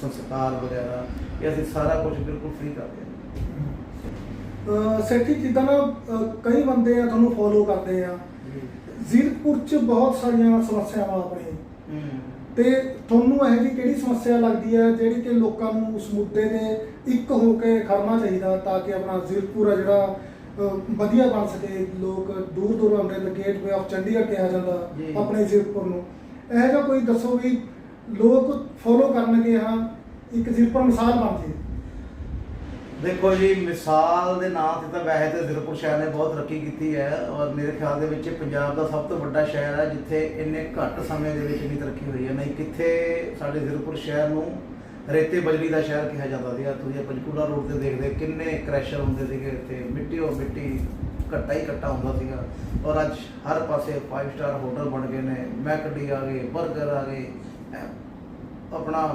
ਸੰਸਕਾਰ ਵਗੈਰਾ ਇਹ ਅਸੀਂ ਸਾਰਾ ਕੁਝ ਬਿਲਕੁਲ ਫ੍ਰੀ ਕਰਦੇ ਹਾਂ। ਜੀ ਜਿੱਦਾਂ ਨਾ ਅਹ ਕਈ ਬੰਦੇ ਆ ਤੁਹਾਨੂੰ ਫੋਲੋ ਕਰਦੇ ਆ। ਜ਼ੀਰਕਪੁਰ ਚ ਬਹੁਤ ਸਾਰੀਆਂ ਸਮੱਸਿਆਵਾਂ ਆਪਣੀਆਂ। ਹੂੰ। ਤੇ ਤੁਹਾਨੂੰ ਇਹ ਜੀ ਕਿਹੜੀ ਸਮੱਸਿਆ ਲੱਗਦੀ ਹੈ ਜਿਹੜੀ ਕਿ ਲੋਕਾਂ ਨੂੰ ਉਸ ਮੁੱਦੇ ਦੇ ਇੱਕ ਹੋ ਕੇ ਖੜਨਾ ਚਾਹੀਦਾ ਤਾਂ ਕਿ ਆਪਣਾ ਜ਼ੀਰਕਪੁਰ ਆ ਜਿਹੜਾ ਅਹ, ਵਧੀਆ ਬਣ ਸਕੇ ਲੋਕ ਦੂਰ ਦੂਰ ਆਉਂਦੇ ਨੇ ਗੇਟਵੇ ਆਫ ਚੰਡੀਗੜ੍ਹ ਕਿਹਾ ਜਾਂਦਾ ਜੀ। ਆਪਣੇ ਜ਼ੀਰਕਪੁਰ ਨੂੰ। ਇਹ ਜਿਹਾ ਕੋਈ ਦੱਸੋ ਵੀ ਲੋਕ ਫੋਲੋ ਕਰਨਗੇ ਹਾਂ ਇੱਕ ਜ਼ੀਰਕਪੁਰ ਮਿਸਾਲ ਬਣ ਜੇ? ਦੇਖੋ ਜੀ, ਮਿਸਾਲ ਦੇ ਨਾਂ ਤੇ ਤਾਂ ਵੈਸੇ ਤਾਂ ਜ਼ੀਰਕਪੁਰ ਸ਼ਹਿਰ ਨੇ ਬਹੁਤ ਤਰੱਕੀ ਕੀਤੀ ਹੈ ਔਰ ਮੇਰੇ ਖਿਆਲ ਦੇ ਵਿੱਚ ਪੰਜਾਬ ਦਾ ਸਭ ਤੋਂ ਵੱਡਾ ਸ਼ਹਿਰ ਹੈ ਜਿੱਥੇ ਇੰਨੇ ਘੱਟ ਸਮੇਂ ਦੇ ਵਿੱਚ ਇੰਨੀ ਤਰੱਕੀ ਹੋਈ ਹੈ। ਨਹੀਂ ਕਿੱਥੇ ਸਾਡੇ ਜ਼ੀਰਕਪੁਰ ਸ਼ਹਿਰ ਨੂੰ ਰੇਤੇ ਬਜਰੀ ਦਾ ਸ਼ਹਿਰ ਕਿਹਾ ਜਾਂਦਾ ਸੀਗਾ। ਤੁਸੀਂ ਪੰਚਕੂਲਾ ਰੋਡ ਤੇ ਦੇਖਦੇ ਕਿੰਨੇ ਕ੍ਰੈਸ਼ਰ ਹੁੰਦੇ ਸੀਗੇ ਇੱਥੇ, ਮਿੱਟੀ ਉਹ ਮਿੱਟੀ। ਘੱਟਾ ਹੀ ਘੱਟਾ ਹੁੰਦਾ ਸੀਗਾ। ਔਰ ਅੱਜ ਹਰ ਪਾਸੇ ਫਾਈਵ ਸਟਾਰ ਹੋਟਲ ਬਣ ਗਏ ਨੇ, ਮੈਕਡੀ ਆ ਗਏ 버ਗਰ ਆ ਗਏ ਆਪਣਾ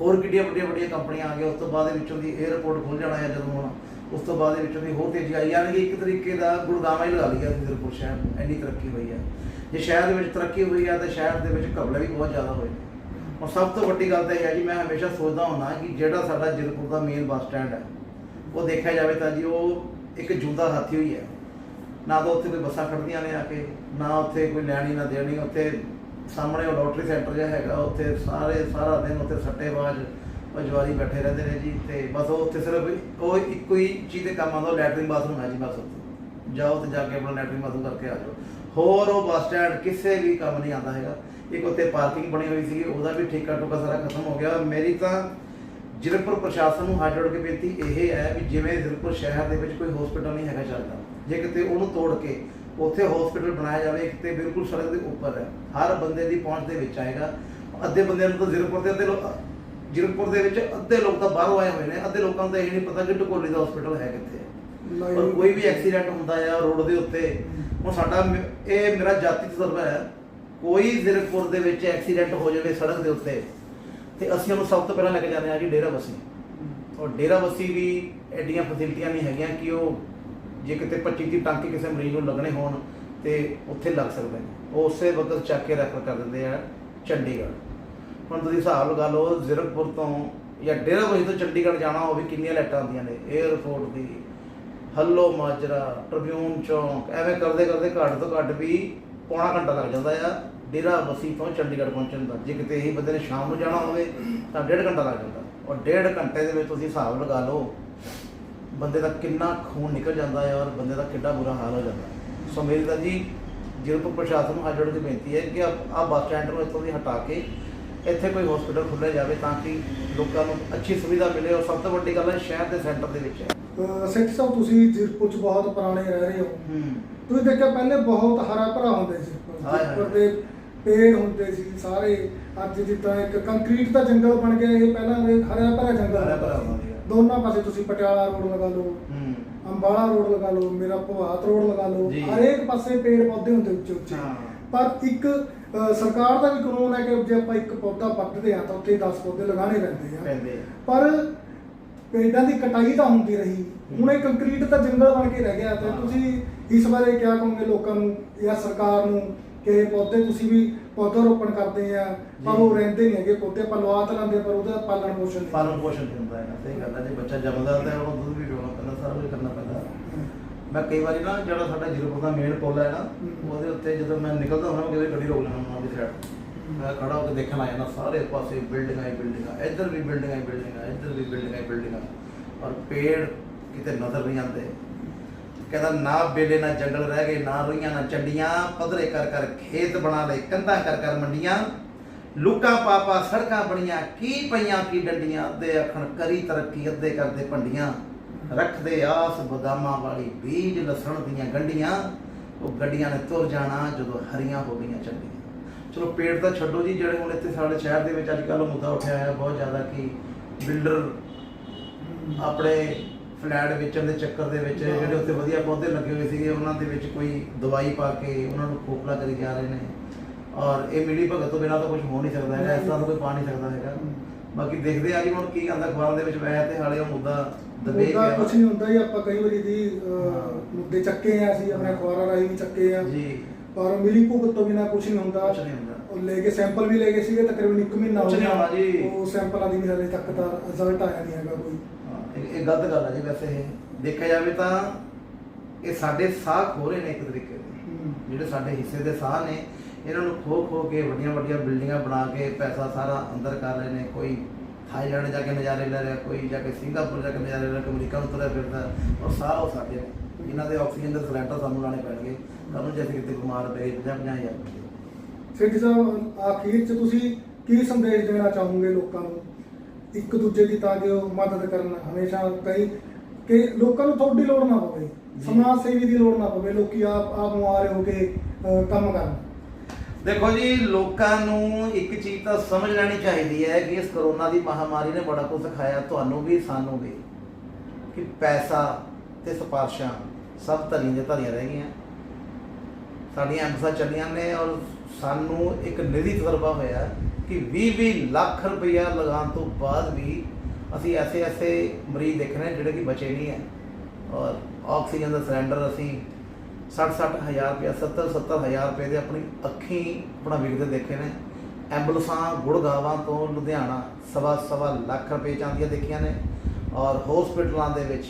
ਹੋਰ ਕਿੱਡੀਆਂ ਵੱਡੀਆਂ ਵੱਡੀਆਂ ਕੰਪਨੀਆਂ ਆ ਗਈਆਂ। ਉਸ ਤੋਂ ਬਾਅਦ ਦੇ ਵਿੱਚੋਂ ਦੀ 에어ਪੋਰਟ ਖੁੱਲ ਜਾਣਾ ਹੈ ਜਦੋਂ ਹੁਣ। ਉਸ ਤੋਂ ਬਾਅਦ ਦੇ ਵਿੱਚੋਂ ਦੀ ਹੋਰ ਤੇਜ਼ੀ ਆਈ। ਯਾਨੀ ਕਿ ਇੱਕ ਤਰੀਕੇ ਦਾ ਗੁਰਦਾਮਾ ਹੀ ਲਗਾ ਲਿਆ ਸਿੰਘਪੁਰ ਸ਼ਹਿਰ ਇੰਨੀ ਤਰੱਕੀ ਹੋਈ ਹੈ ਜੇ ਸ਼ਹਿਰ ਦੇ ਵਿੱਚ ਤਰੱਕੀ ਹੋਈ ਹੈ ਤਾਂ ਸ਼ਹਿਰ ਦੇ ਵਿੱਚ ਘਬਲੇ ਵੀ ਬਹੁਤ ਜ਼ਿਆਦਾ ਹੋਏ ਔਰ ਸਭ ਤੋਂ ਵੱਡੀ ਗੱਲ ਤਾਂ ਇਹ ਹੈ ਜੀ, ਮੈਂ ਹਮੇਸ਼ਾ ਸੋਚਦਾ ਹੁੰਦਾ ਕਿ ਜਿਹੜਾ ਸਾਡਾ ਜ਼ਿਲਪੁਰ ਦਾ ਮੇਨ ਬੱਸ ਸਟੈਂਡ ਹੈ, ਉਹ ਦੇਖਿਆ ਜਾਵੇ ਤਾਂ ਜੀ, ਉਹ ਇੱਕ ਜੂਦਾ ਹਾਥੀ ਹੋਈ ਹੈ। ਨਾ ਤਾਂ ਉੱਥੇ ਕੋਈ ਬੱਸਾਂ ਖੜਦੀਆਂ ਨੇ ਆ ਕੇ, ਨਾ ਉੱਥੇ ਕੋਈ ਲੈਣੀ ਨਾ ਦੇਣੀ, ਉੱਥੇ ਸਾਹਮਣੇ ਉਹ ਲੋਟਰੀ ਸੈਂਟਰ ਜਿਹਾ ਹੈਗਾ, ਉੱਥੇ ਸਾਰੇ ਸਾਰਾ ਦਿਨ ਉੱਥੇ ਸੱਟੇਬਾਜ਼ ਉਹ ਬੈਠੇ ਰਹਿੰਦੇ ਨੇ ਜੀ, ਤੇ ਬਸ ਉਹ ਉੱਥੇ ਸਿਰਫ ਉਹ ਇੱਕੋ ਹੀ ਚੀਜ਼ ਦੇ ਕੰਮ ਆਉਂਦਾ ਲੈਟਰਿੰਗ ਬਾਥਰੂਮ ਹੈ ਜੀ ਬਸ ਉੱਥੇ। ਜਾਓ ਤੇ ਜਾ ਕੇ ਆਪਣਾ ਲੈਟਰਿੰਗ ਬਾਥਰੂਮ ਕਰਕੇ ਆ ਜਾਓ। ਹੋਰ ਉਹ ਬੱਸ ਸਟੈਂਡ ਕਿਸੇ ਵੀ ਕੰਮ ਨਹੀਂ ਆਉਂਦਾ ਹੈਗਾ। ਇੱਕ ਉੱਥੇ ਪਾਰਕਿੰਗ ਬਣੀ ਹੋਈ ਸੀ ਉਹਦਾ ਵੀ ਠੇਕਾ ਟੁਕਾ ਸਾਰਾ ਖਤਮ ਹੋ ਗਿਆ। ਮੇਰੀ ਤਾਂ ਜ਼ਿਲ੍ਹਪੁਰ ਪ੍ਰਸ਼ਾਸਨ ਨੂੰ ਹੱਥ ਜੋੜ ਕੇ ਬੇਨਤੀ ਇਹ ਹੈ ਵੀ ਜਿਵੇਂ ਜ਼ਿਲ੍ਹਪੁਰ ਸ਼ਹਿਰ ਦੇ ਵਿੱਚ ਕੋਈ ਹਸਪੀਟਲ ਨਹੀਂ ਹੈਗਾ ਚੱਲਦਾ ਜੇ ਕਿਤੇ ਉਹਨੂੰ ਤੋੜ ਕੇ ਉੱਥੇ ਹਸਪੀਟਲ ਬਣਾਇਆ ਜਾਵੇ ਕਿਤੇ ਬਿਲਕੁਲ ਸੜਕ ਦੇ ਉੱਪਰ ਹੈ ਹਰ ਬੰਦੇ ਦੀ ਪਹੁੰਚ ਦੇ ਵਿੱਚ ਆਏਗਾ। ਅੱਧੇ ਬੰਦਿਆਂ ਨੂੰ ਤਾਂ ਜ਼ਿਲ੍ਹਪੁਰ ਦੇ ਅੱਧੇ ਲੋਕ ਜ਼ਿਲ੍ਹਪੁਰ ਦੇ ਵਿੱਚ ਅੱਧੇ ਲੋਕ ਤਾਂ ਬਾਹਰੋਂ ਆਏ ਹੋਏ ਨੇ ਅੱਧੇ ਲੋਕਾਂ ਨੂੰ ਤਾਂ ਇਹ ਨਹੀਂ ਪਤਾ ਕਿ ਢਕੋਲੀ ਦਾ ਹਸਪੀਟਲ ਹੈ ਕਿੱਥੇ ਹੈ। ਪਰ ਕੋਈ ਵੀ ਐਕਸੀਡੈਂਟ ਹੁੰਦਾ ਆ ਰੋਡ ਦੇ ਉੱਤੇ ਹੁਣ ਸਾਡਾ ਇਹ ਮੇਰਾ ਜਾਤੀ ਤਜਰਬਾ ਹੈ ਕੋਈ ਜ਼ਿਲ੍ਹਪੁਰ ਦੇ ਵਿੱਚ ਐਕਸੀਡੈਂਟ ਹੋ ਜਾਵੇ ਸੜਕ ਦੇ ਉੱਤੇ ਤੇ ਅਸੀਂ ਉਹਨੂੰ ਸਭ ਤੋਂ ਪਹਿਲਾਂ ਲੈ ਕੇ ਜਾਂਦੇ ਹਾਂ ਜੀ ਡੇਰਾ ਬਸੀ ਔਰ ਡੇਰਾ ਬਸੀ ਵੀ ਐਡੀਆਂ ਫੈਸਿਲਿਟੀਆਂ ਨਹੀਂ ਹੈਗੀਆਂ ਕਿ ਉਹ ਜੇ ਕਿਤੇ 25 ਦੀ ਟਾਂਕੇ ਕਿਸੇ ਮਰੀਜ਼ ਨੂੰ ਲੱਗਣੇ ਹੋਣ ਤੇ ਉੱਥੇ ਲੱਗ ਸਕਦੇ ਨੇ। ਉਹ ਉਸੇ ਵਕਤ ਚੱਕ ਕੇ ਰੈਫਰ ਕਰ ਦਿੰਦੇ ਆ ਚੰਡੀਗੜ੍ਹ। ਹੁਣ ਤੁਸੀਂ ਹਿਸਾਬ ਲਗਾ ਲਓ ਜ਼ੀਰਕਪੁਰ ਤੋਂ ਜਾਂ ਡੇਰਾ ਬਸੀ ਤੋਂ ਚੰਡੀਗੜ੍ਹ ਜਾਣਾ ਹੋਵੇ, ਕਿੰਨੀਆਂ ਲਾਈਟਾਂ ਆਉਂਦੀਆਂ ਨੇ? 에ਅਰਪੋਰਟ ਦੀ, ਹੱਲੋ ਮਾਜਰਾ ਟ੍ਰਿਬਿਊਨ ਚੌਂਕ, ਐਵੇਂ ਕਰਦੇ ਕਰਦੇ ਘੱਟ ਤੋਂ ਘੱਟ ਵੀ ਪੌਣਾ ਘੰਟਾ ਲੱਗ ਜਾਂਦਾ ਆ। ਡੇਰਾ ਬਸੀ ਤੋਂ ਚੰਡੀਗੜ੍ਹ ਪਹੁੰਚਣ ਦਾ। ਜੇ ਕਿਤੇ ਇਹੀ ਬੰਦੇ ਨੇ ਸ਼ਾਮ ਨੂੰ ਜਾਣਾ ਹੋਵੇ ਤਾਂ ਡੇਢ ਘੰਟਾ ਲੱਗ ਜਾਂਦਾ। ਔਰ ਡੇਢ ਘੰਟੇ ਦੇ ਵਿੱਚ ਤੁਸੀਂ ਹਿਸਾਬ ਲਗਾ ਲਓ ਬੰਦੇ ਦਾ ਕਿੰਨਾ ਖੂਨ ਨਿਕਲ ਜਾਂਦਾ ਹੈ ਔਰ ਬੰਦੇ ਦਾ ਕਿੰਨਾ ਬੁਰਾ ਹਾਲ ਹੋ ਜਾਂਦਾ। ਸੋ ਮੇਰੀ ਤਾਂ ਜੀ ਜ਼ਿਲ੍ਹਾ ਪ੍ਰਸ਼ਾਸਨ ਨੂੰ ਹੱਥ ਜੋੜ ਕੇ ਬੇਨਤੀ ਹੈ ਕਿ ਆ ਬੱਸ ਸਟੈਂਡ ਨੂੰ ਇੱਥੋਂ ਦੀ ਹਟਾ ਕੇ ਇੱਥੇ ਕੋਈ ਹਸਪੀਟਲ ਖੁੱਲ੍ਹਿਆ ਜਾਵੇ ਤਾਂ ਕਿ ਲੋਕਾਂ ਨੂੰ ਅੱਛੀ ਸੁਵਿਧਾ ਮਿਲੇ ਔਰ ਸਭ ਤੋਂ ਵੱਡੀ ਗੱਲ ਹੈ ਸ਼ਹਿਰ ਦੇ ਸੈਂਟਰ ਦੇ ਵਿੱਚ ਹੈ। ਸਿੱਖ ਸਾਹਿਬ ਤੁਸੀਂ ਜੀਰਪੁਰ ਚ ਬਹੁਤ ਪੁਰਾਣੇ ਰਹਿ ਰਹੇ ਹੋ। ਤੁਸੀਂ ਦੇਖਿਆ ਪਹਿਲੇ ਬਹੁਤ ਹਰਾ ਭਰਾ ਹੁੰਦੇ ਸੀ। ਜੀਰਪੁਰ ਦੇ ਪੇੜ ਹੁੰਦੇ ਸੀ ਸਾਰੇ ਅੱਜ ਜਿੱਦਾਂ ਇੱਕ ਕੰਕਰੀਟ ਦਾ ਜੰਗਲ ਬਣ ਗਿਆ ਇਹ ਪਹਿਲਾਂ ਇਹ ਹਰਾ ਭਰਾ ਜੰਗਲ ਹਰਾ ਭਰਾ ਹੁੰਦਾ ਸੀਗਾ। ਦੋਨਾਂ ਪਾਸੇ ਤੁਸੀਂ ਪਟਿਆਲਾ ਰੋਡ ਲਗਾ ਲਓ ਹੂੰ ਅੰਬਾਲਾ ਰੋਡ ਲਗਾ ਲਓ ਮੇਰਾ ਭਵਾਤ ਰੋਡ ਲਗਾ ਲਓ ਜੀ। ਹਰੇਕ ਪਾਸੇ ਪੇੜ ਪੌਦੇ ਹੁੰਦੇ ਉੱਚੇ ਉੱਚੇ ਹਾਂ। ਪਰ ਇੱਕ ਸਰਕਾਰ ਦਾ ਵੀ ਕਾਨੂੰਨ ਹੈ ਕਿ ਜੇ ਆਪਾਂ ਇੱਕ ਪੌਦਾ ਪੱਟਦੇ ਆ ਤਾਂ ਉੱਥੇ 10 ਪੌਦੇ ਲਗਾਉਣੇ ਪੈਂਦੇ ਆ ਪੈਂਦੇ ਆ। ਪਰ ਪੇੜਾਂ ਦੀ ਕਟਾਈ ਤਾਂ ਹੁੰਦੀ ਰਹੀ ਹੁਣ ਇਹ ਕੰਕਰੀਟ ਦਾ ਜੰਗਲ ਬਣ ਕੇ ਰਹਿ ਗਿਆ ਤੇ ਹਾਂ। ਤੁਸੀਂ ਇਸ ਬਾਰੇ ਕਿਆ ਕਹੋਗੇ ਲੋਕਾਂ ਨੂੰ ਜਾਂ ਸਰਕਾਰ ਨੂੰ ਕਿ ਪੌਦੇ ਤੁਸੀਂ ਵੀ ਪੌਦਾ ਰੋਪਣ ਕਰਦੇ ਆ ਪਰ। ਉਹ ਰਹਿੰਦੇ ਨਹੀਂ ਹੈਗੇ ਪੌਦੇ ਆਪਾਂ ਲਵਾ ਤਾਂ ਲੈਂਦੇ ਪਰ ਉਹਦਾ ਪਾਲਣ ਪੋਸ਼ਣ ਨਹੀਂ। ਪਾਲਣ ਪੋਸ਼ਣ ਤੇ ਹੁੰਦਾ ਹੈ ਸਹੀ ਗੱਲ ਹੈ ਜੇ ਬੱਚਾ ਜੰਮਦਾ ਤਾਂ ਉਹਨੂੰ ਦੁੱਧ ਵੀ ਪਿਉਣਾ ਪੈਂਦਾ ਸਾਰਾ ਕੁਝ ਕਰਨਾ ਪੈਂਦਾ। ਮੈਂ ਕਈ ਵਾਰੀ ਨਾ ਜਿਹੜਾ ਸਾਡਾ ਜ਼ਿਲ੍ਹਾ ਦਾ ਮੇਨ ਪੁੱਲ ਹੈ ਨਾ ਹਮ। ਉਹਦੇ ਉੱਤੇ ਜਦੋਂ ਮੈਂ ਨਿਕਲਦਾ ਹੁੰਦਾ ਮੈਂ ਕਿਤੇ ਗੱਡੀ ਰੋਕ ਲੈਣਾ ਉਹਨਾਂ ਦੀ ਸਾਈਡ ਮੈਂ ਖੜਾ ਹੋ ਕੇ ਦੇਖਣ ਆ ਜਾਂਦਾ ਸਾਰੇ ਪਾਸੇ ਬਿਲਡਿੰਗਾਂ ਹੀ ਬਿਲਡਿੰਗਾਂ ਇੱਧਰ ਵੀ ਬਿਲਡਿੰਗਾਂ ਹੀ ਬਿਲਡਿੰਗਾਂ ਇੱਧਰ ਵੀ ਬਿਲਡਿੰਗਾਂ ਹੀ ਬਿਲਡਿੰਗਾਂ ਔਰ ਪੇੜ ਕਿਤੇ ਨਜ਼ਰ ਨਹੀਂ ਆਉਂਦੇ। ਕਹਿੰਦਾ, ਨਾ ਬੇਲੇ, ਨਾ ਜੰਗਲ ਰਹਿ ਗਏ, ਨਾ ਰੋਈਆਂ, ਨਾ ਚੰਡੀਆਂ। ਪਧਰੇ ਕਰ ਕਰ ਖੇਤ ਬਣਾ ਲਏ, ਕੰਧਾਂ ਕਰ ਕਰ ਮੰਡੀਆਂ। ਲੁੱਕਾਂ ਪਾਪਾ ਸੜਕਾਂ ਬਣੀਆਂ, ਕੀ ਪਈਆਂ, ਕੀ ਡੰਡੀਆਂ। ਅੱਧੇ ਆਖਣ, ਕਰੀ ਤਰੱਕੀ, ਅੱਧੇ ਕਰਦੇ ਭੰਡੀਆਂ। ਰੱਖਦੇ ਆਸ ਬਦਾਮਾਂ ਵਾਲੀ ਬੀਜ, ਲਸਣ ਦੀਆਂ ਗੰਡੀਆਂ। ਉਹ ਗੱਡੀਆਂ ਨੇ ਤੁਰ ਜਾਣਾ ਜਦੋਂ ਹਰੀਆਂ ਹੋ ਗਈਆਂ ਚੰਡੀਆਂ। ਚਲੋ, ਪੇੜ ਤਾਂ ਛੱਡੋ ਜੀ, ਜਿਹੜੇ ਹੁਣ ਇੱਥੇ ਸਾਡੇ ਸ਼ਹਿਰ ਦੇ ਵਿੱਚ ਅੱਜ ਕੱਲ੍ਹ ਮੁੱਦਾ ਉੱਠਿਆ ਹੈ ਬਹੁਤ ਜ਼ਿਆਦਾ ਕਿ ਬਿਲਡਰ ਆਪਣੇ ਫਲੈਟ ਵੇਚਣ ਦੇ ਚੱਕਰ ਦੇ ਵਿੱਚ ਜਿਹੜੇ ਉੱਤੇ ਵਧੀਆ ਪੌਦੇ ਲੱਗੇ ਹੋਏ ਸੀਗੇ ਉਹਨਾਂ ਦੇ ਵਿੱਚ ਕੋਈ ਦਵਾਈ ਪਾ ਕੇ ਉਹਨਾਂ ਨੂੰ ਖੋਖਲਾ ਕਰੀ ਜਾ ਰਹੇ ਨੇ। ਔਰ ਇਹ ਮਿਲੀ ਭਗਤ ਤੋਂ ਬਿਨਾਂ ਤਾਂ ਕੁਝ ਹੋ ਨਹੀਂ ਸਕਦਾ ਹੈਗਾ ਇਸ ਤਰ੍ਹਾਂ ਤਾਂ ਕੋਈ ਪਾ ਨਹੀਂ ਸਕਦਾ ਹੈਗਾ। ਬਾਕੀ ਦੇਖਦੇ ਆ ਜੀ ਹੁਣ ਕੀ ਆਂਦਾ ਅਖਬਾਰਾਂ ਦੇ ਵਿੱਚ ਵੈਸੇ ਤੇ ਹਾਲੇ ਉਹ ਮੁੱਦਾ ਦਬੇ ਪਿਆ ਕੁਝ ਨਹੀਂ ਹੁੰਦਾ ਜੀ ਆਪਾਂ ਕਈ ਵਾਰੀ ਦੀ ਮੁੱਦੇ ਚੱਕੇ ਆ ਅਸੀਂ ਆਪਣੇ ਅਖਬਾਰਾਂ ਰਾਹੀਂ ਵੀ ਚੱਕੇ ਆ ਜੀ। ਪਰ ਮਿਲੀ ਭੁਗਤ ਤੋਂ ਬਿਨਾਂ ਕੁਝ ਨਹੀਂ ਹੁੰਦਾ। ਕੁਛ ਨਹੀਂ ਹੁੰਦਾ। ਉਹ ਲੈ ਕੇ ਸੈਂਪਲ ਵੀ ਲੈ ਗਏ ਸੀਗੇ ਤਕਰੀਬਨ 1 ਮਹੀਨਾ ਹੋਣਾ ਜੀ। ਉਹ ਸੈਂਪਲਾਂ ਦੀ ਵੀ ਹਲੇ ਤੱਕ ਤਾਂ ਰਿਜ਼ਲਟ ਆਇਆ ਨਹੀਂ ਹੈਗਾ ਕੋਈ। ਹਾਂ, ਇਹ ਇਹ ਗਲਤ ਗੱਲ ਹੈ ਜੀ ਵੈਸੇ ਇਹ। ਦੇਖਿਆ ਜਾਵੇ ਤਾਂ ਇਹ ਸਾਡੇ ਸਾਹ ਖੋ ਰਹੇ ਨੇ ਇੱਕ ਤਰੀਕੇ ਦੇ ਜਿਹੜੇ ਸਾਡੇ ਹਿੱਸੇ ਦੇ ਸਾਹ ਨੇ ਇਹਨਾਂ ਨੂੰ ਖੋ ਖੋ ਕੇ ਵੱਡੀਆਂ ਵੱਡੀਆਂ ਬਿਲਡਿੰਗਾਂ ਬਣਾ ਕੇ ਪੈਸਾ ਸਾਰਾ ਅੰਦਰ ਕਰ ਰਹੇ ਨੇ। ਕੋਈ ਥਾਈਲੈਂਡ ਜਾ ਕੇ ਨਜ਼ਾਰੇ ਲੈ ਰਿਹਾ ਕੋਈ ਜਾ ਕੇ ਸਿੰਗਾਪੁਰ ਜਾ ਕੇ ਨਜ਼ਾਰੇ ਲੈ ਰਿਹਾ ਕੋਈ ਅਮਰੀਕਾ ਨੂੰ ਤੁਰਿਆ ਫਿਰਦਾ। ਔਰ ਸਾਹ ਉਹ ਸਾਡੇ ਨੇ। ਇਹਨਾਂ ਦੇ ਆਕਸੀਜਨ ਦੇ ਸਿਲੰਡਰ ਸਾਨੂੰ ਲਾਣੇ ਪੈਣਗੇ। ਕੱਲ ਨੂੰ ਜੇ ਕਿਤੇ ਬਿਮਾਰ ਪਏ 50 ਹਜ਼ਾਰ ਸਿੱਧੀ ਸਾਹਿਬ ਆਖੀਰ ਚ ਤੁਸੀਂ ਕੀ ਸੰਦੇਸ਼ ਦੇਣਾ ਚਾਹੋਗੇ ਲੋਕਾਂ ਨੂੰ? ਇੱਕ ਦੂਜੇ ਦੀ ਤਾਂ ਕਿ ਉਹ ਮਦਦ ਕਰਨ ਹਮੇਸ਼ਾ ਕਈ ਕਿ ਲੋਕਾਂ ਨੂੰ ਤੁਹਾਡੀ ਲੋੜ ਨਾ ਪਵੇ। ਜੀ। ਸਮਾਜ ਸੇਵੀ ਦੀ ਲੋੜ ਨਾ ਪਵੇ ਲੋਕੀ ਆਪ ਆਪ ਮੁਆਰੇ ਹੋ ਕੇ ਅਹ, ਕੰਮ ਕਰਨ। ਦੇਖੋ ਜੀ ਲੋਕਾਂ ਨੂੰ ਇੱਕ ਚੀਜ਼ ਤਾਂ ਸਮਝ ਲੈਣੀ ਚਾਹੀਦੀ ਹੈ ਕਿ ਇਸ ਕਰੋਨਾ ਦੀ ਮਹਾਮਾਰੀ ਨੇ ਬੜਾ ਕੁਝ ਸਿਖਾਇਆ ਤੁਹਾਨੂੰ ਵੀ ਸਾਨੂੰ ਵੀ। ਕਿ ਪੈਸਾ ਤੇ ਸਿਫਾਰਸ਼ਾਂ ਸਭ ਧਰੀਆਂ ਦੇ ਧਰੀਆਂ ਰਹਿ ਗਈਆਂ। ਸਾਡੀਆਂ ਐਮਸਾ ਚੱਲੀਆਂ ਨੇ ਔਰ ਸਾਨੂੰ ਇੱਕ ਨਿਧੀ ਤਜਰਬਾ ਹੋਇਆ। ਕਿ 20-20 ਲੱਖ ਰੁਪਇਆ ਲਗਾਉਣ ਤੋਂ ਬਾਅਦ ਵੀ ਅਸੀਂ ਐਸੇ ਐਸੇ ਮਰੀਜ਼ ਦੇਖ ਰਹੇ ਜਿਹੜੇ ਕਿ ਬਚੇ ਨਹੀਂ ਹੈ। ਔਰ ਆਕਸੀਜਨ ਦਾ ਸਿਲੰਡਰ ਅਸੀਂ 60-60 ਹਜ਼ਾਰ ਰੁਪਇਆ 70-70 ਹਜ਼ਾਰ ਰੁਪਏ ਦੇ ਆਪਣੀ ਅੱਖੀਂ ਆਪਣਾ ਵਿਕਦੇ ਦੇਖੇ ਨੇ। ਐਂਬੂਲੈਂਸਾਂ ਗੁੜਗਾਵਾਂ ਤੋਂ ਲੁਧਿਆਣਾ ਸਵਾ ਸਵਾ ਲੱਖ ਰੁਪਏ ਚਾਂਦੀਆਂ ਦੇਖੀਆਂ ਨੇ। ਔਰ ਹਸਪੀਟਲਾਂ ਦੇ ਵਿੱਚ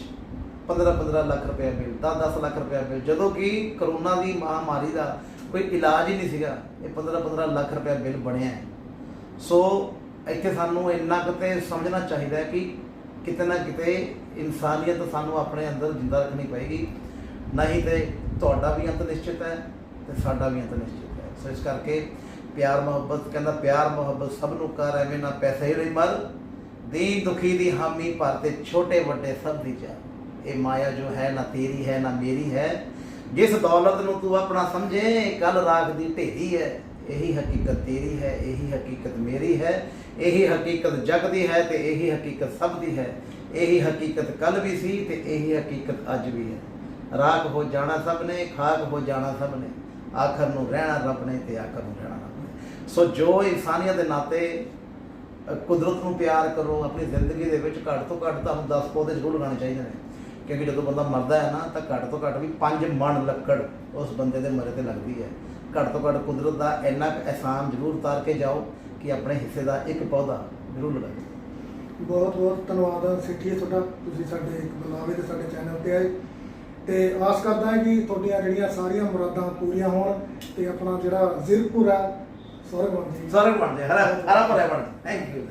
15-15 ਲੱਖ ਰੁਪਏ ਬਿੱਲ 10-10 ਲੱਖ ਰੁਪਏ ਬਿੱਲ। ਜਦੋਂ ਕਿ ਕਰੋਨਾ ਦੀ ਮਹਾਮਾਰੀ ਦਾ ਕੋਈ ਇਲਾਜ ਹੀ ਨਹੀਂ ਸੀਗਾ, ਇਹ 15-15 ਲੱਖ ਰੁਪਏ ਬਿੱਲ ਬਣਿਆ ਹੈ। ਸੋ ਇੱਥੇ ਸਾਨੂੰ ਇੰਨਾ ਕਿਤੇ ਸਮਝਣਾ ਚਾਹੀਦਾ ਹੈ ਕਿ ਕਿਤੇ ਨਾ ਕਿਤੇ ਇਨਸਾਨੀਅਤ ਸਾਨੂੰ ਆਪਣੇ ਅੰਦਰ ਜਿੰਦਾ ਰੱਖਣੀ ਪਏਗੀ। ਨਹੀਂ ਤੇ ਤੁਹਾਡਾ ਵੀ ਅੰਤ ਨਿਸ਼ਚਿਤ ਹੈ ਤੇ ਸਾਡਾ ਵੀ ਅੰਤ ਨਿਸ਼ਚਿਤ ਹੈ। ਸੋ ਇਸ ਕਰਕੇ ਪਿਆਰ, ਮੁਹੱਬਤ, ਕਹਿੰਦਾ ਪਿਆਰ, ਮੁਹੱਬਤ ਸਭ ਨੂੰ ਕਰ, ਐਵੇਂ ਨਾ ਪੈਸੇ ਹੀ ਮਰ। ਦੀਨ ਦੁਖੀ ਦੀ ਹਾਮੀ ਭਰ ਤੇ ਛੋਟੇ ਵੱਡੇ ਸਭ ਦੀ ਚਾਹ ਇਹ ਮਾਇਆ ਜੋ ਹੈ, ਨਾ ਤੇਰੀ ਹੈ, ਨਾ ਮੇਰੀ ਹੈ। ਜਿਸ ਦੌਲਤ ਨੂੰ ਤੂੰ ਆਪਣਾ ਸਮਝੇ ਕੱਲ ਰਾਖ ਦੀ ਢੇਰੀ ਹੈ। ਇਹੀ ਹਕੀਕਤ ਤੇਰੀ ਹੈ, ਇਹੀ ਹਕੀਕਤ ਮੇਰੀ ਹੈ, ਇਹੀ ਹਕੀਕਤ ਜਗ ਦੀ ਹੈ ਤੇ ਇਹੀ ਹਕੀਕਤ ਸਭ ਦੀ ਹੈ। ਇਹੀ ਹਕੀਕਤ ਕੱਲ ਵੀ ਸੀ ਤੇ ਇਹੀ ਹਕੀਕਤ ਅੱਜ ਵੀ ਹੈ। ਰਾਖ ਹੋ ਜਾਣਾ ਸਭ ਨੇ, ਖਾਕ ਹੋ ਜਾਣਾ ਸਭ ਨੇ। ਆਖਰ ਨੂੰ ਰਹਿਣਾ ਰੱਬ ਨੇ ਤੇ ਆਖਰ ਨੂੰ ਰਹਿਣਾ ਰੱਬ ਨੇ। ਸੋ ਜੋ ਇਨਸਾਨੀਅਤ ਦੇ ਨਾਤੇ ਕੁਦਰਤ ਨੂੰ ਪਿਆਰ ਕਰੋ, ਆਪਣੀ ਜ਼ਿੰਦਗੀ ਦੇ ਵਿੱਚ ਘੱਟ ਤੋਂ ਘੱਟ ਤੁਹਾਨੂੰ 10 ਪੌਦੇ ਜ਼ਰੂਰ ਲਗਾਉਣੇ ਚਾਹੀਦੇ ਨੇ। ਕਿਉਂਕਿ ਜਦੋਂ ਬੰਦਾ ਮਰਦਾ ਹੈ ਨਾ ਤਾਂ ਘੱਟ ਤੋਂ ਘੱਟ ਵੀ 5 ਮਣ ਲੱਕੜ ਉਸ ਬੰਦੇ ਦੇ ਮਰੇ ਤੇ ਲੱਗਦੀ ਹੈ। ਘੱਟ ਤੋਂ ਘੱਟ ਕੁਦਰਤ ਦਾ ਇੰਨਾ ਕੁ ਅਹਿਸਾਨ ਜ਼ਰੂਰ ਉਤਾਰ ਕੇ ਜਾਓ ਕਿ ਆਪਣੇ ਹਿੱਸੇ ਦਾ ਇੱਕ ਪੌਦਾ ਜ਼ਰੂਰ ਲਗਾਓ। ਬਹੁਤ ਬਹੁਤ ਧੰਨਵਾਦ ਸਿੱਖੀ ਤੁਹਾਡਾ। ਤੁਸੀਂ ਸਾਡੇ ਇੱਕ ਬੁਲਾਵੇ ਤੇ ਸਾਡੇ ਚੈਨਲ ਤੇ ਆਏ। ਤੇ ਆਸ ਕਰਦਾ ਹਾਂ ਕਿ ਤੁਹਾਡੀਆਂ ਜਿਹੜੀਆਂ ਸਾਰੀਆਂ ਮੁਰਾਦਾਂ ਪੂਰੀਆਂ ਹੋਣ ਤੇ ਆਪਣਾ ਜਿਹੜਾ ਜ਼ਿਰਕਪੁਰ ਹੈ ਸਵਰਗ ਬਣ ਜਾਏ ਸਾਰੇ ਬਣ ਜਾਏ ਹਰਾ ਹਰਾ ਭਰਿਆ ਬਣ ਜਾਏ। Thank you